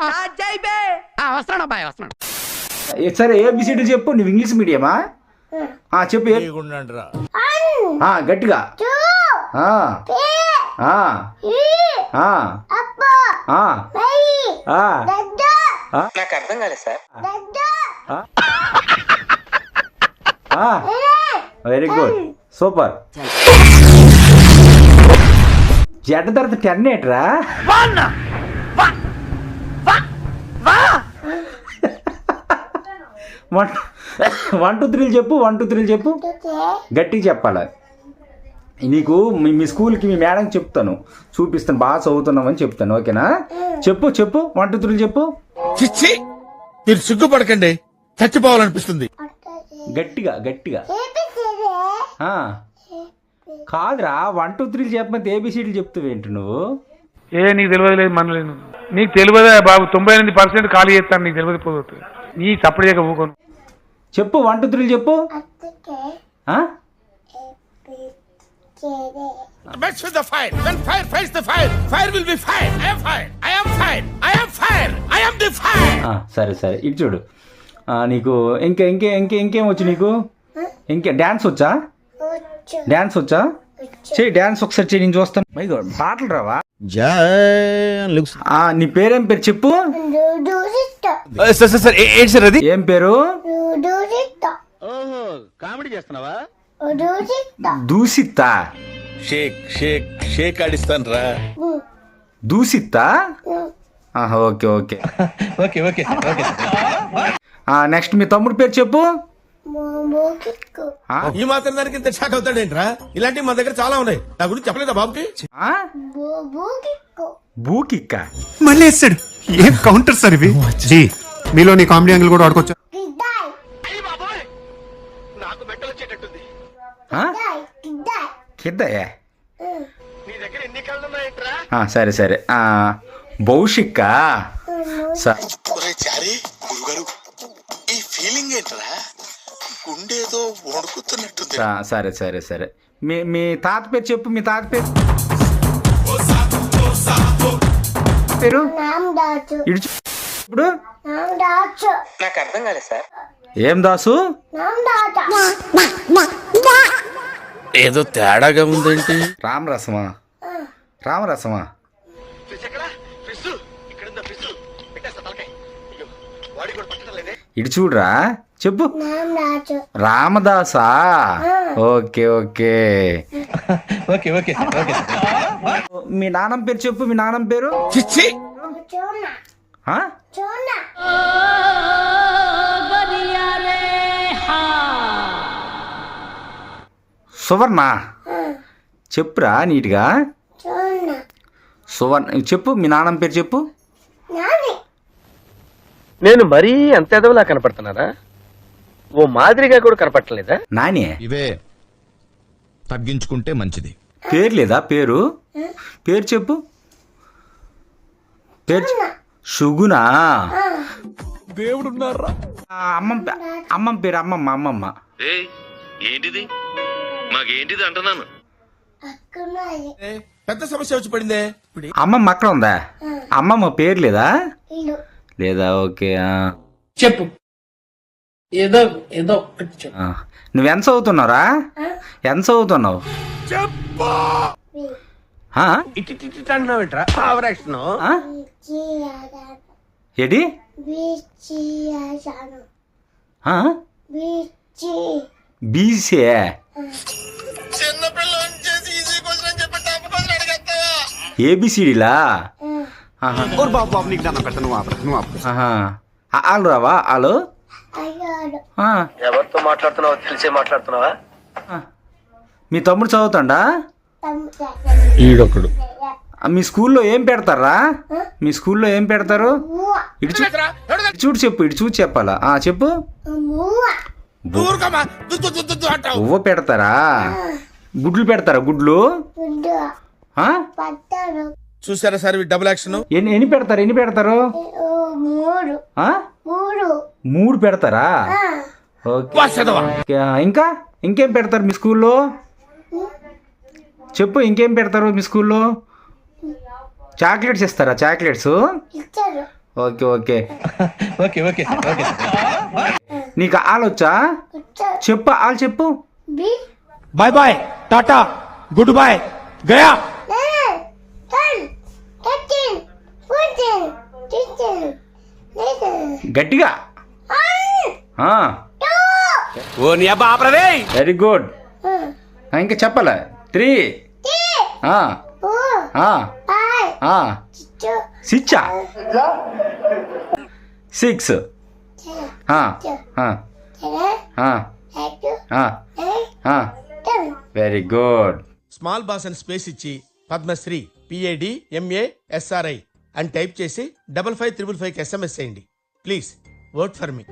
ఆ, వస్తున్నాడు అబ్బాయి వస్తున్నాడు ఏ, సరే ఏబిసిడి చెప్పు నువ్వు ఇంగ్లీష్ మీడియమా? ఆ, చెప్పు గట్టిగా. ఆ, ఆ, ఆ, ఆ, ఆ, ఆ. ఆ, వెరీ గుడ్ సూపర్ జడ్డ తర్వాత టెన్ ఏట్రా వన్ వన్ టూ త్రీలు చెప్పు వన్ టూ త్రీలు చెప్పు. గట్టిగా చెప్పాలి? నీకు మీ మీ స్కూల్కి మీ మేడం చెప్తాను. చూపిస్తాను బాగా చదువుతున్నామని చెప్తాను ఓకేనా? చెప్పు చెప్పు వన్ టూ త్రీలు చెప్పు. చిచ్చి మీరు సిగ్గుపడకండి చచ్చిపోవాలనిపిస్తుంది. గట్టిగా గట్టిగా. ఆ. కాదురా వన్ టూ త్రీలు చెప్పమంటే ఏబిసిడీలు చెప్తావేంటి నువ్వు? ఏ నీకు తెలియదు లేదు మనలేదు నీకు తెలియదా బాబు తొంభై ఎనిమిది పర్సెంట్ ఖాళీ చేస్తాను నీకు తెలియదు పోతుంది నీ చేయక ఊకోను చెప్పు వన్ టూ త్రీలు చెప్పు ఆ? Match with the fire. When fire fights the fire, fire will be fire. I am fire. I am fire. I am fire. I am the fire. ఆ, సరే సరే ఇటు చూడు ఆ, నీకు ఇంకా ఇంకే ఇంకే ఇంకేం వచ్చు నీకు ఇంకే డ్యాన్స్ వచ్చా డ్యాన్స్ వచ్చా చెయ్యి డ్యాన్స్ ఒకసారి చెయ్యి నేను చూస్తాను మై గాడ్ పాటలు రావా ఆ, నీ పేరేం పేరు చెప్పు సార్ సార్ ఏంటి సార్ అది? ఏం పేరు? కామెడీ చేస్తున్నావా? దూసిత్తా షేక్ షేక్ షేక్ ఆడిస్తాను రా దూసిత్తా ఆహా, okay okay. Okay okay okay. ఆ, నెక్స్ట్ మీ తమ్ముడు పేరు చెప్పు. ఆ? ఈ మాత్రం దానికి ఇంత షాక్ అవుతాడేంట్రా? ఇలాంటివి మన దగ్గర చాలా ఉన్నాయి. నా గురించి చెప్పలేదా బాబుకి? ఆ? బూకిక్క మళ్ళీ వేస్తాడు. ఏం కౌంటర్ సార్ ఇవి? జీ మీలో నీ కామెడీ యాంగిల్ కూడా వాడుకోవచ్చు ఆ? కిద్దయే ఆ, సరే సరే. ఆ, భౌషిక్క స- ఒరే చారి గురుగారు ఈ ఫీలింగ్ ఏంట్రా? గుండేదో వణుకుతున్నట్టుంది. స- సరే సరే సరే. మీ మీ తాత పేరు చెప్పు మీ తాత పేరు? పేరు? ఇడిచు ఇప్పుడు? ఏం దాసు? ఏదో తేడాగా ఉందేంటి? రామరసమా రామరసమా ఇటు చూడరా చెప్పు. రామదాసా okay okay. Okay okay okay. మీ నాన్నమ్మ పేరు చెప్పు మీ నాన్నమ్మ పేరు? చిచ్చి? సువర్ణ చెప్పురా నీట్గా. సువర్ణ చెప్పు మీ నాన్నమ్మ పేరు చెప్పు. నేను. మరీ అంత ఎదవలా కనపడుతున్నారా? ఓ మాదిరిగా కూడా కనపడలేదా నాని. ఇవే. తగ్గించుకుంటే మంచిది. పేరు లేదా? పేరు? పేరు చెప్పు. పేరు సుగునా? దేవుడు అమ్మమ్మ పే- అమ్మమ్మ పేరు అమ్మమ్మ అమ్మమ్మ. ఏంటిది? మాకేంటిది అంటున్నాను? పెద్ద సమస్య వచ్చి పడిందే. అమ్మమ్మ అక్కడ ఉందా? అమ్మమ్మ పేరు లేదా? లేదా? ఓకే ఆ. చెప్పు. ఏదో ఏదో ఒకటి చెప్పు. ఆ. నువ్వు ఎంత చదువుతున్నావు? ఆ? ఇటు ఇటు? బీసీ ఏబిసిడిలా? బాబు నీకు నువ్వు రావా. ఎవరితో మాట్లాడుతున్నావో తెలిసే మాట్లాడుతున్నావా? ఆ. మీ తమ్ముడు చదువుతాడా? ఈడొకడు. ఆ, మీ స్కూల్లో ఏం పెడతారా? మీ స్కూల్లో ఏం పెడతారు? ఇటు చూడు చెప్పు ఇటు చూసి చెప్పాలా? ఆ చెప్పు. పువ్వు పెడతారా? గుడ్లు పెడతారా? గుడ్లు? చూసారా సార్ డబుల్ యాక్షన్? ఎన్ని ఎన్ని పెడతారు? ఎన్ని పెడతారు? మూడు. పెడతారా? ఓకే. ఇంకా? ఇంకేం పెడతారు మీ స్కూల్లో? చెప్పు ఇంకేం పెడతారు మీ స్కూల్లో? చాక్లెట్స్ ఇస్తారా? Chocolates? Okay okay. Okay okay okay. నీకు ఆలొచ్చా చెప్పు ఆలు చెప్పు. Bye bye tata good boy Gaya. గట్టిగా. ఓ నీ అబ్బా ఆపరదే వెరీ గుడ్ ఇంకా చెప్పాల? Three సిచ్చా. Six. Very good. Small boss అని స్పేస్ ఇచ్చి పద్మశ్రీ పిఏడి ఎంఏ ఎస్ఆర్ఐ అని టైప్ చేసి double five triple five SMS చేయండి. Please work for me.